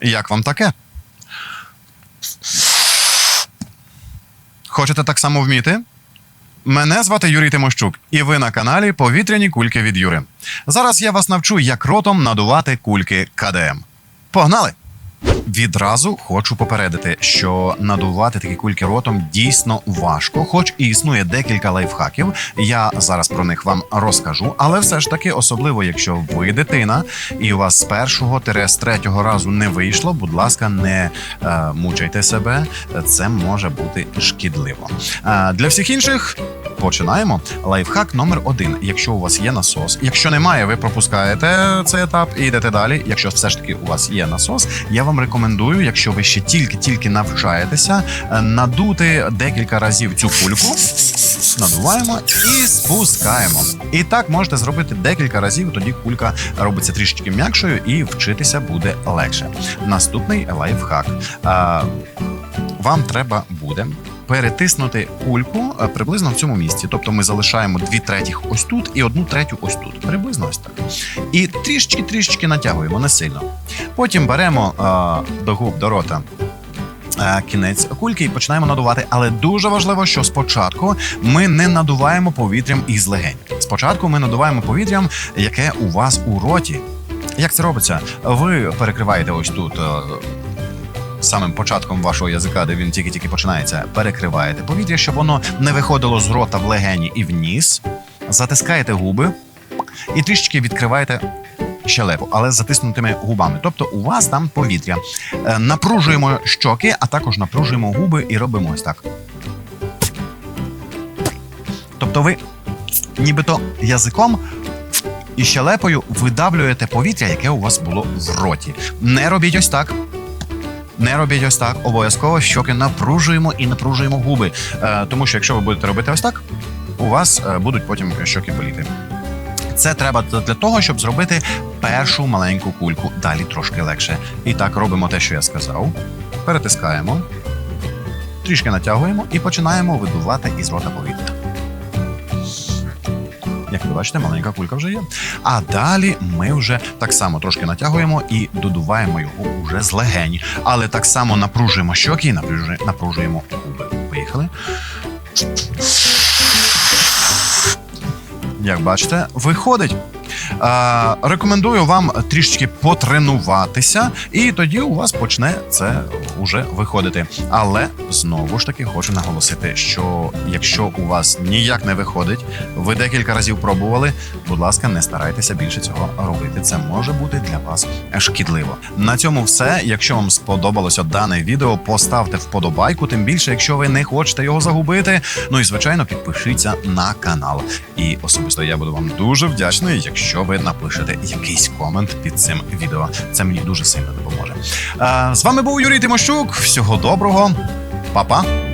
Як вам таке? Хочете так само вміти? Мене звати Юрій Тимощук, і ви на каналі Повітряні кульки від Юри. Зараз я вас навчу, як ротом надувати кульки КДМ. Погнали! Відразу хочу попередити, що надувати такі кульки ротом дійсно важко, хоч і існує декілька лайфхаків. Я зараз про них вам розкажу, але все ж таки, особливо якщо ви дитина і у вас з першого з третього разу не вийшло, будь ласка, не е, мучайте себе. Це може бути шкідливо. Е, для всіх інших починаємо. Лайфхак номер один. Якщо у вас є насос, якщо немає, ви пропускаєте цей етап і йдете далі. Якщо все ж таки у вас є насос, я вам рекомендую, якщо ви ще тільки-тільки навчаєтеся, е, надути декілька разів цю кульку. Надуваємо і спускаємо. І так можете зробити декілька разів. Тоді кулька робиться трішечки м'якшою і вчитися буде легше. Наступний лайфхак. Вам треба буде перетиснути кульку е, приблизно в цьому місці. Тобто ми залишаємо дві третіх ось тут і одну третю ось тут. Приблизно ось так. І трішечки-трішечки натягуємо не сильно. Потім беремо е, до губ, до рота. е, Кінець кульки і починаємо надувати. Але дуже важливо, що спочатку ми не надуваємо повітрям із легень. Спочатку ми надуваємо повітрям, яке у вас у роті. Як це робиться? Ви перекриваєте ось тут. Самим початком вашого язика, де він тільки-тільки починається, перекриваєте повітря, щоб воно не виходило з рота в легені і в ніс. Затискаєте губи і трішечки відкриваєте щелепу, але з затиснутими губами. Тобто у вас там повітря. Е, Напружуємо щоки, а також напружуємо губи і робимо ось так. Тобто ви нібито язиком і щелепою видавлюєте повітря, яке у вас було в роті. Не робіть ось так. Не робіть ось так. Обов'язково щоки напружуємо і напружуємо губи. Е, тому що якщо ви будете робити ось так, у вас е, будуть потім щоки боліти. Це треба для того, щоб зробити першу маленьку кульку. Далі трошки легше. І так робимо те, що я сказав. Перетискаємо, трішки натягуємо і починаємо видувати із рота повітря. Як ви бачите, маленька кулька вже є. А далі ми вже так само трошки натягуємо і додуваємо його уже з легень. Але так само напружуємо щоки і напружуємо, губи. Поїхали. Як бачите, виходить. Рекомендую вам трішечки потренуватися, і тоді у вас почне це уже виходити. Але знову ж таки хочу наголосити, що якщо у вас ніяк не виходить, ви декілька разів пробували. Будь ласка, не старайтеся більше цього робити. Це може бути для вас шкідливо. На цьому все. Якщо вам сподобалося дане відео, поставте вподобайку. Тим більше, якщо ви не хочете його загубити. Ну і звичайно, підпишіться на канал. І особисто я буду вам дуже вдячний, якщо ви напишете якийсь комент під цим відео. Це мені дуже сильно допоможе. З вами був Юрій Тимощук. Всього доброго, Па-па!